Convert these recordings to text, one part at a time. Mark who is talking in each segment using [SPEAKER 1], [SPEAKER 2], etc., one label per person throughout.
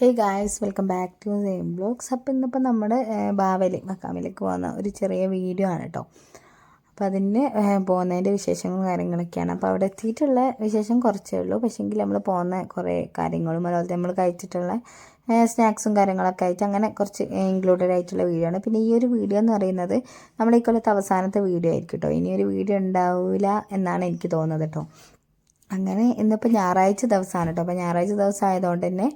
[SPEAKER 1] Hey guys welcome back to same blogs അപ്പോൾ ഇന്നിപ്പോൾ നമ്മുടെ ബാവലി മക്കാമിലേക്ക് പോകുന്ന ഒരു ചെറിയ വീഡിയോ ആണ് കേട്ടോ അപ്പോൾ അതിന് പോകുന്നതിന്റെ വിശേഷങ്ങളും കാര്യങ്ങളൊക്കെയാണ്. അപ്പോൾ അവിടെ എത്തിയിട്ടുള്ള വിശേഷം കുറച്ചേ ഉള്ളൂ. പക്ഷേങ്കിൽ നമ്മൾ പോകുന്ന കുറേ കാര്യങ്ങളും അതുപോലെ നമ്മൾ കഴിച്ചിട്ടുള്ള സ്നാക്സും കാര്യങ്ങളൊക്കെ ആയിട്ട് അങ്ങനെ കുറച്ച് ഇൻക്ലൂഡഡ് ആയിട്ടുള്ള വീഡിയോ ആണ്. പിന്നെ ഈ ഒരു വീഡിയോ എന്ന് പറയുന്നത് നമ്മൾ ഈ കൊല്ലത്തെ അവസാനത്തെ വീഡിയോ ആയിരിക്കും കേട്ടോ ഇനിയൊരു വീഡിയോ ഉണ്ടാവില്ല എന്നാണ് എനിക്ക് തോന്നുന്നത് കേട്ടോ അങ്ങനെ ഇന്നിപ്പോൾ ഞായറാഴ്ച ദിവസമാണ് കേട്ടോ അപ്പോൾ ഞായറാഴ്ച ദിവസം ആയതുകൊണ്ട് തന്നെ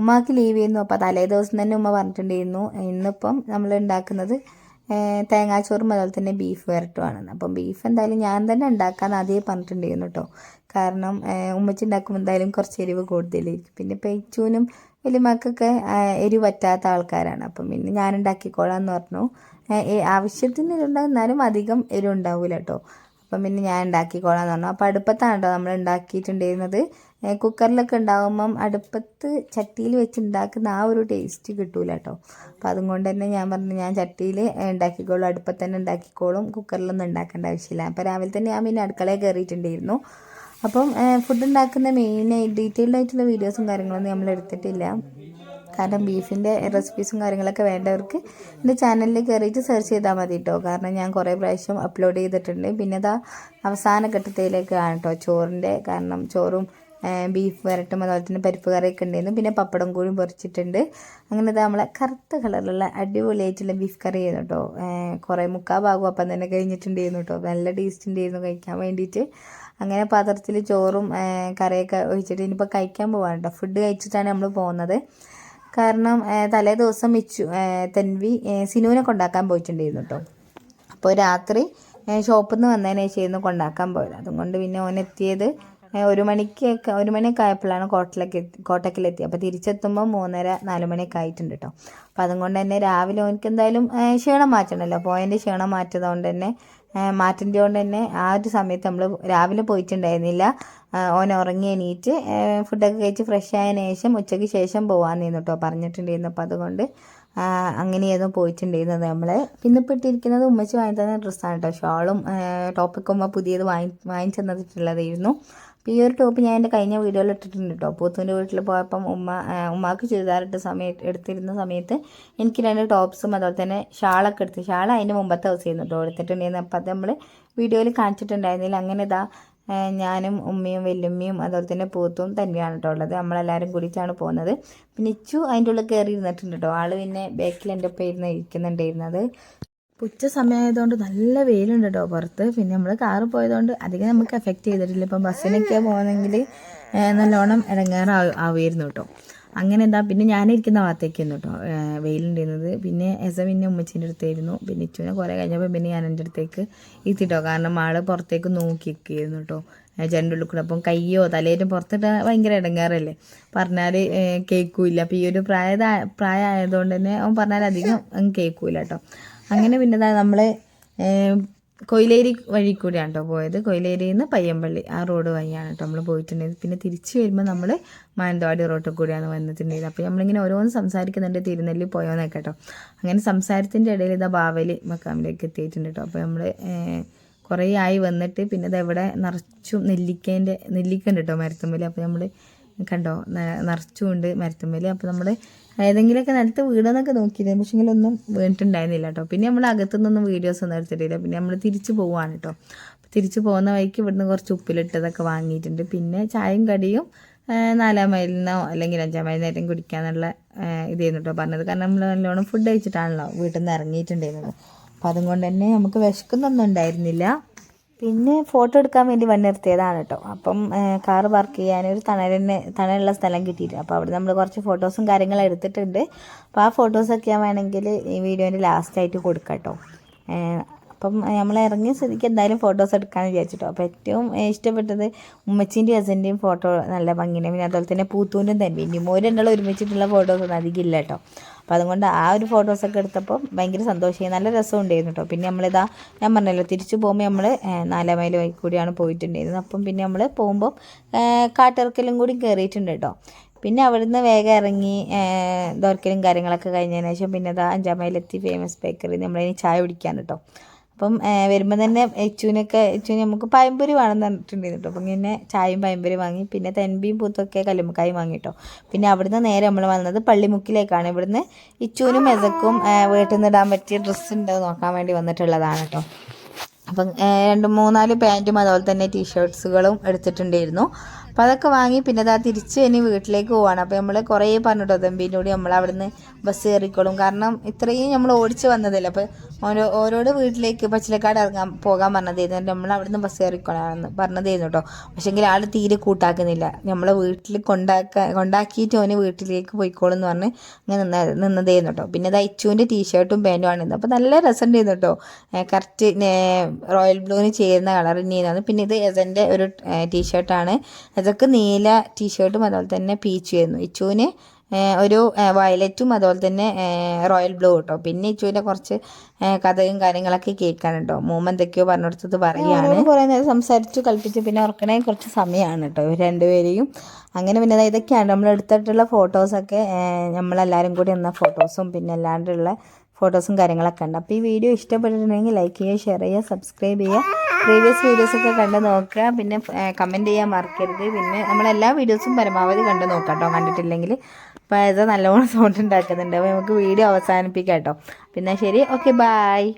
[SPEAKER 1] ഉമ്മാക്ക് ലീവ് ചെയ്യുന്നു. അപ്പോൾ തലേ ദിവസം തന്നെ ഉമ്മ പറഞ്ഞിട്ടുണ്ടായിരുന്നു ഇന്നിപ്പം നമ്മൾ ഉണ്ടാക്കുന്നത് തേങ്ങാച്ചോറും അതുപോലെ തന്നെ ബീഫ് വരട്ടുമാണ് അപ്പം ബീഫ് എന്തായാലും ഞാൻ തന്നെ ഉണ്ടാക്കാമെന്ന് ആദ്യമേ പറഞ്ഞിട്ടുണ്ടായിരുന്നു കേട്ടോ കാരണം ഉമ്മച്ചി ഉണ്ടാക്കുമ്പോൾ എന്തായാലും കുറച്ച് എരിവ് കൂടുതലായിരിക്കും. പിന്നെ പെയ്ച്ചൂനും വലിയമാക്കൊക്കെ എരിവ് പറ്റാത്ത ആൾക്കാരാണ്. അപ്പം പിന്നെ ഞാൻ ഉണ്ടാക്കിക്കോളാം എന്ന് പറഞ്ഞു ആവശ്യത്തിന് എരിവുണ്ടാകും എന്നാലും അധികം എരിവ് ഉണ്ടാവില്ല കേട്ടോ അപ്പം പിന്നെ ഞാൻ ഉണ്ടാക്കിക്കോളാം എന്ന് പറഞ്ഞു. അപ്പോൾ അടുപ്പത്താണ് കേട്ടോ നമ്മൾ ഉണ്ടാക്കിയിട്ടുണ്ടായിരുന്നത്. കുക്കറിലൊക്കെ ഉണ്ടാകുമ്പം അടുപ്പത്ത് ചട്ടിയിൽ വെച്ച് ഉണ്ടാക്കുന്ന ആ ഒരു ടേസ്റ്റ് കിട്ടൂല കേട്ടോ അപ്പം അതുകൊണ്ട് തന്നെ ഞാൻ പറഞ്ഞു ഞാൻ ചട്ടിയിൽ ഉണ്ടാക്കിക്കോളും അടുപ്പത്ത് തന്നെ ഉണ്ടാക്കിക്കോളും കുക്കറിലൊന്നും ഉണ്ടാക്കേണ്ട ആവശ്യമില്ല. അപ്പോൾ രാവിലെ തന്നെ ഞാൻ പിന്നെ അടുക്കളയിൽ കയറിയിട്ടുണ്ടായിരുന്നു. അപ്പം ഫുഡ് ഉണ്ടാക്കുന്ന മെയിൻ ഡീറ്റെയിൽഡ് ആയിട്ടുള്ള വീഡിയോസും കാര്യങ്ങളൊന്നും നമ്മൾ എടുത്തിട്ടില്ല. കാരണം ബീഫിന്റെ റെസിപ്പീസും കാര്യങ്ങളൊക്കെ വേണ്ടവർക്ക് എന്റെ ചാനലിൽ കയറിയിട്ട് സെർച്ച് ചെയ്താൽ മതി കേട്ടോ കാരണം ഞാൻ കുറേ പ്രാവശ്യം അപ്ലോഡ് ചെയ്തിട്ടുണ്ട്. പിന്നെ അതാ അവസാന ഘട്ടത്തിലേക്കാണ് കേട്ടോ ചോറിന്റെ കാരണം. ചോറും ബീഫ് വരട്ടും അതുപോലെ തന്നെ പരിപ്പ് കറിയൊക്കെ ഉണ്ടായിരുന്നു. പിന്നെ പപ്പടം കൂടി പൊറിച്ചിട്ടുണ്ട് അങ്ങനെ ഇതാ നമ്മളെ കറുത്ത കളറിലുള്ള അടിപൊളിയായിട്ടുള്ള ബീഫ് കറി ആയിരുന്നു കേട്ടോ കുറേ മുക്കാ ഭാഗം അപ്പം തന്നെ കഴിഞ്ഞിട്ടുണ്ടായിരുന്നു കേട്ടോ നല്ല ടേസ്റ്റ് ഉണ്ടായിരുന്നു കഴിക്കാൻ വേണ്ടിയിട്ട്. അങ്ങനെ പാത്രത്തിൽ ചോറും കറിയൊക്കെ ഒഴിച്ചിട്ട് ഇനിയിപ്പോൾ കഴിക്കാൻ പോവാണ് കേട്ടോ ഫുഡ് കഴിച്ചിട്ടാണ് നമ്മൾ പോകുന്നത്. കാരണം തലേ ദിവസം മിച്ചു തെൻവി സിനുവിനെ കൊണ്ടാക്കാൻ പോയിട്ടുണ്ടായിരുന്നു കേട്ടോ അപ്പോൾ രാത്രി ഷോപ്പിൽ നിന്ന് വന്നതിന് ശേഷം കൊണ്ടാക്കാൻ പോയത്. അതുകൊണ്ട് പിന്നെ ഓൻ എത്തിയത് ഒരു മണിക്കൊക്കെ ഒരു മണിയൊക്കെ ആയപ്പോഴാണ് കോട്ടലൊക്കെ കോട്ടക്കിലെത്തി. അപ്പോൾ തിരിച്ചെത്തുമ്പോൾ മൂന്നര നാല് മണിയൊക്കെ ആയിട്ടുണ്ട് കേട്ടോ അപ്പോൾ അതുകൊണ്ട് തന്നെ രാവിലെ ഓനക്ക് എന്തായാലും ക്ഷീണം മാറ്റണമല്ലോ പോയതിന്റെ ക്ഷീണം മാറ്റതുകൊണ്ട് തന്നെ മാറ്റിന്റെ കൊണ്ട് തന്നെ ആ ഒരു സമയത്ത് നമ്മൾ രാവിലെ പോയിട്ടുണ്ടായിരുന്നില്ല. ഓൻ ഉറങ്ങി എണീറ്റ് ഫുഡൊക്കെ കഴിച്ച് ഫ്രഷ് ആയതിനു ശേഷം ഉച്ചയ്ക്ക് ശേഷം പോകാമെന്നിരുന്നു കേട്ടോ പറഞ്ഞിട്ടുണ്ടായിരുന്നു. അപ്പോൾ അതുകൊണ്ട് അങ്ങനെയായിരുന്നു പോയിട്ടുണ്ടായിരുന്നത് നമ്മൾ ഇന്നിപ്പോൾ ഇട്ടിരിക്കുന്നത് ഉമ്മച്ചി വാങ്ങി തന്ന ഡ്രസ്സാണ് കേട്ടോ ഷോളും ടോപ്പൊക്കെ ഉമ്മ പുതിയത് വാങ്ങി വാങ്ങിച്ചു തന്നിട്ടുള്ളതായിരുന്നു ഈ ഒരു ടോപ്പ് ഞാൻ എന്റെ കഴിഞ്ഞ വീഡിയോയിൽ ഇട്ടിട്ടുണ്ട് കേട്ടോ പൂത്തൂന്റെ വീട്ടിൽ പോയപ്പം ഉമ്മ ഉമ്മാക്ക് ചുരിദാറിട്ട സമയത്ത് എടുത്തിരുന്ന സമയത്ത് എനിക്ക് രണ്ട് ടോപ്സും അതുപോലെ തന്നെ ഷാളൊക്കെ എടുത്ത്. ഷാൾ അതിന്റെ മുമ്പത്തെ ദിവസമായിരുന്നു കേട്ടോ എടുത്തിട്ടുണ്ടായിരുന്നു അപ്പോൾ അത് നമ്മൾ വീഡിയോയിൽ കാണിച്ചിട്ടുണ്ടായിരുന്നില്ല. അങ്ങനെ ഇതാ ഞാനും ഉമ്മയും വല്യമ്മയും അതുപോലെ തന്നെ പൂത്തും തന്നെയാണ് കേട്ടോ ഉള്ളത്. നമ്മളെല്ലാവരും കൂടിയിട്ടാണ് പോകുന്നത്. പിന്നെ ഇച്ചു അതിന്റെ ഉള്ളിൽ കയറി ഇരുന്നിട്ടുണ്ട് കേട്ടോ ആൾ പിന്നെ ബാക്കിൽ എന്റെ ഒപ്പം ഇരുന്ന് ഇരിക്കുന്നുണ്ടായിരുന്നത്. ഉച്ച സമയമായതുകൊണ്ട് നല്ല വെയിലുണ്ട് കേട്ടോ പുറത്ത്. പിന്നെ നമ്മൾ കാറ് പോയതുകൊണ്ട് അധികം നമുക്ക് എഫക്റ്റ് ചെയ്തിട്ടില്ല. ഇപ്പം ബസ്സിനൊക്കെ പോകുന്നെങ്കിൽ നല്ലോണം ഇടങ്ങാറാവുമായിരുന്നു കേട്ടോ. അങ്ങനെ എന്താ പിന്നെ ഞാനിരിക്കുന്ന ഭാഗത്തേക്കായിരുന്നു കേട്ടോ വെയിലുണ്ടായിരുന്നത്. പിന്നെ എസ പിന്നെ ഉമ്മച്ചീന്റെ അടുത്തായിരുന്നു. പിന്നെ ഇച്ചുവിനെ കുറേ കഴിഞ്ഞപ്പോൾ പിന്നെ ഞാൻ എന്റെ അടുത്തേക്ക് എത്തിട്ടോ. കാരണം ആൾ പുറത്തേക്ക് നോക്കി നിൽക്കുകയായിരുന്നു കേട്ടോ ജനലുള്ളിൽ കൂടെ. അപ്പം കയ്യോ തലേരും പുറത്തിട്ട് ഭയങ്കര ഇടങ്ങാറല്ലേ. പറഞ്ഞാൽ കേൾക്കൂല അപ്പോൾ ഈ ഒരു പ്രായ പ്രായമായതുകൊണ്ട് തന്നെ അവൻ പറഞ്ഞാൽ അധികം കേൾക്കൂല കേട്ടോ. അങ്ങനെ പിന്നെ നമ്മൾ കൊയിലേരി വഴി കൂടിയാണ് കേട്ടോ പോയത്. കൊയിലേരിയിൽ നിന്ന് പയ്യമ്പള്ളി ആ റോഡ് വഴിയാണ് കേട്ടോ നമ്മൾ പോയിട്ടുണ്ടായത്. പിന്നെ തിരിച്ചു വരുമ്പോൾ നമ്മൾ മാനന്തവാടി റോഡിൽ കൂടിയാണ് വന്നിട്ടുണ്ടായത്. അപ്പോൾ നമ്മളിങ്ങനെ ഓരോന്ന് സംസാരിക്കുന്നുണ്ട് തിരുനെല്ലി പോയോന്നൊക്കെ കേട്ടോ അങ്ങനെ സംസാരത്തിന്റെ ഇടയിൽ ഇതാ ബാവലി മക്കാമിലേക്ക് എത്തിയിട്ടുണ്ട് കേട്ടോ അപ്പോൾ നമ്മൾ കുറേ ആയി വന്നിട്ട് പിന്നെ ഇത് എവിടെ നിറച്ചും നെല്ലിക്കേന്റെ നെല്ലിക്കുണ്ട് കേട്ടോ മരത്തുമ്പിൽ അപ്പോൾ നമ്മൾ കണ്ടോ നിറച്ചുമുണ്ട് മരത്തുമ്പിൽ അപ്പോൾ നമ്മൾ ഏതെങ്കിലുമൊക്കെ നിലത്ത് വീടെന്നൊക്കെ നോക്കിയിരുന്നു പക്ഷെ ഒന്നും വീണിട്ടുണ്ടായിരുന്നില്ല കേട്ടോ. പിന്നെ നമ്മൾ അകത്തുനിന്നൊന്നും വീഡിയോസ് ഒന്നും എടുത്തിട്ടില്ല. പിന്നെ നമ്മൾ തിരിച്ചു പോവാണ് കേട്ടോ. തിരിച്ചു പോകുന്ന വഴിക്ക് ഇവിടുന്ന് കുറച്ച് ഉപ്പിലിട്ടതൊക്കെ വാങ്ങിയിട്ടുണ്ട്. പിന്നെ ചായയും കടിയും നാലാം മൈലിൽ നിന്നോ അല്ലെങ്കിൽ അഞ്ചാം മൈലിൽ നേരം കുടിക്കാന്നുള്ള ഇതായിരുന്നു കേട്ടോ പറഞ്ഞത്. കാരണം നമ്മൾ നല്ലോണം ഫുഡ് കഴിച്ചിട്ടാണല്ലോ വീട്ടിൽ നിന്ന് ഇറങ്ങിയിട്ടുണ്ടായിരുന്നത്. അപ്പം അതുകൊണ്ട് തന്നെ നമുക്ക് വിശക്കുന്നൊന്നും ഉണ്ടായിരുന്നില്ല പിന്നെ ഫോട്ടോ എടുക്കാൻ വേണ്ടി വണ്ടി നിർത്തിയതാണ് കേട്ടോ അപ്പം കാർ പാർക്ക് ചെയ്യാൻ ഒരു തണലിന് തണലുള്ള സ്ഥലം കിട്ടിയിട്ട് അപ്പോൾ അവിടെ നമ്മൾ കുറച്ച് ഫോട്ടോസും കാര്യങ്ങളും എടുത്തിട്ടുണ്ട്. അപ്പോൾ ആ ഫോട്ടോസൊക്കെ ഞാൻ വേണമെങ്കിൽ ഈ വീഡിയോന്റെ ലാസ്റ്റായിട്ട് കൊടുക്കാം കേട്ടോ അപ്പം നമ്മൾ ഇറങ്ങിയ സ്ഥിതിക്ക് എന്തായാലും ഫോട്ടോസ് എടുക്കാമെന്ന് വിചാരിച്ചിട്ടോ. അപ്പോൾ ഏറ്റവും ഇഷ്ടപ്പെട്ടത് ഉമ്മച്ചീന്റെയും ഹസന്റെയും ഫോട്ടോ നല്ല ഭംഗിയുണ്ട് പിന്നെ അതുപോലെ തന്നെ പൂത്തൂന്റെ തന്നെ. ഒരു രണ്ടാളും ഒരുമിച്ചിട്ടുള്ള ഫോട്ടോസൊന്നും അധികം ഇല്ല കേട്ടോ. അപ്പോൾ അതുകൊണ്ട് ആ ഒരു ഫോട്ടോസൊക്കെ എടുത്തപ്പോൾ ഭയങ്കര സന്തോഷമായി. നല്ല രസം ഉണ്ടായിരുന്നു കേട്ടോ. പിന്നെ നമ്മളിതാ ഞാൻ പറഞ്ഞല്ലോ തിരിച്ചു പോകുമ്പോൾ നമ്മൾ നാലാം മൈൽ വഴി കൂടിയാണ് പോയിട്ടുണ്ടായിരുന്നത്. അപ്പം പിന്നെ നമ്മൾ പോകുമ്പോൾ കാട്ടിറക്കലും കൂടി കയറിയിട്ടുണ്ട് കേട്ടോ. പിന്നെ അവിടുന്ന് വേഗം ഇറങ്ങി ദോർക്കലും കാര്യങ്ങളൊക്കെ കഴിഞ്ഞതിന് ശേഷം പിന്നെ അതാ അഞ്ചാം മൈലെത്തി ഫേമസ് ബേക്കറി നമ്മളിനി ചായ കുടിക്കാൻ കേട്ടോ. അപ്പം വരുമ്പോൾ തന്നെ എച്ചുവിനൊക്കെ എച്ചുവിന് നമുക്ക് പഴംപൊരി വേണമെന്ന് പറഞ്ഞിട്ടുണ്ടായിരുന്നു കേട്ടോ അപ്പം ഇങ്ങനെ ചായയും പയമ്പൊരി വാങ്ങി പിന്നെ തെൻപിയും പൂത്തൊക്കെ കല്ലുമ്മക്കായും വാങ്ങി കേട്ടോ പിന്നെ അവിടുന്ന് നേരെ നമ്മൾ വന്നത് പള്ളിമുക്കിലേക്കാണ്. ഇവിടുന്ന് ഇച്ചുവിനും മെസക്കും വീട്ടിൽ നിന്ന് ഇടാൻ പറ്റിയ ഡ്രസ്സ് ഉണ്ടോ നോക്കാൻ വേണ്ടി വന്നിട്ടുള്ളതാണ് കേട്ടോ അപ്പം രണ്ട് മൂന്നാൽ പാന്റും അതുപോലെ തന്നെ ടീഷർട്ട്സുകളും എടുത്തിട്ടുണ്ടായിരുന്നു. അപ്പോൾ അതൊക്കെ വാങ്ങി പിന്നെ അതാ തിരിച്ച് ഇനി വീട്ടിലേക്ക് പോവാണ്. അപ്പോൾ നമ്മൾ കുറേ പറഞ്ഞിട്ടോ തമ്പീനോട് നമ്മൾ അവിടുന്ന് ബസ് കയറിക്കോളും കാരണം ഇത്രയും നമ്മൾ ഓടിച്ച് വന്നതല്ലേ. അപ്പോൾ ഓരോ ഓരോട് വീട്ടിലേക്ക് പച്ചിലക്കാട് ഇറങ്ങാൻ പോകാൻ പറഞ്ഞതായിരുന്നു. നമ്മൾ അവിടുന്ന് ബസ് കയറിക്കോളാമെന്ന് പറഞ്ഞതായിരുന്നു കേട്ടോ പക്ഷേങ്കിൽ ആൾ തീരെ കൂട്ടാക്കുന്നില്ല. നമ്മളെ വീട്ടിൽ കൊണ്ടാക്കാൻ കൊണ്ടാക്കിയിട്ട് ഓന് വീട്ടിലേക്ക് പോയിക്കോളും എന്ന് പറഞ്ഞ് അങ്ങനെ നിന്ന നിന്നതായിരുന്നു കേട്ടോ പിന്നെ അത് അച്ചുവിന്റെ ടീഷർട്ടും പാന്റും ആണ് അപ്പോൾ നല്ല രസമുണ്ടായിരുന്നു കേട്ടോ കറക്റ്റ് റോയൽ ബ്ലൂവിന് ചേരുന്ന കളർ തന്നെയായിരുന്നു. പിന്നെ ഇത് എസന്റെ ഒരു ടീഷർട്ടാണ് അതൊക്കെ നീല ടീഷർട്ടും അതുപോലെ തന്നെ പീച്ചുമായിരുന്നു ഇച്ചുവിന് ഒരു വയലറ്റും അതുപോലെ തന്നെ റോയൽ ബ്ലൂ കേട്ടോ പിന്നെ ഇച്ചുവിന്റെ കുറച്ച് കഥയും കാര്യങ്ങളൊക്കെ കേൾക്കാൻ കേട്ടോ മൂമ്മ എന്തൊക്കെയോ പറഞ്ഞു കൊടുത്തത് പറയുകയാണ്. കുറേ നേരം സംസാരിച്ചു കളിപ്പിച്ചു പിന്നെ ഉറക്കണേ കുറച്ച് സമയമാണ് കേട്ടോ ഇവർ രണ്ടുപേരെയും അങ്ങനെ പിന്നെ ഇതൊക്കെയാണ് നമ്മൾ എടുത്തിട്ടുള്ള ഫോട്ടോസൊക്കെ നമ്മളെല്ലാവരും കൂടി എന്ന ഫോട്ടോസും പിന്നെ അല്ലാണ്ടുള്ള ഫോട്ടോസും കാര്യങ്ങളൊക്കെ ഉണ്ട്. അപ്പോൾ ഈ വീഡിയോ ഇഷ്ടപ്പെട്ടിട്ടുണ്ടെങ്കിൽ ലൈക്ക് ചെയ്യുക ഷെയർ ചെയ്യുക സബ്സ്ക്രൈബ് ചെയ്യുക. പ്രീവിയസ് വീഡിയോസൊക്കെ കണ്ട് നോക്കുക. പിന്നെ കമന്റ് ചെയ്യാൻ മറക്കരുത്. പിന്നെ നമ്മളെല്ലാ വീഡിയോസും പരമാവധി കണ്ട് നോക്കാം കേട്ടോ. കണ്ടിട്ടില്ലെങ്കിൽ അപ്പോൾ ഇത് നല്ലോണം സൗണ്ട് ഉണ്ടാക്കുന്നുണ്ട്. അപ്പോൾ നമുക്ക് വീഡിയോ അവസാനിപ്പിക്കാം കേട്ടോ. പിന്നെ ശരി. Okay bye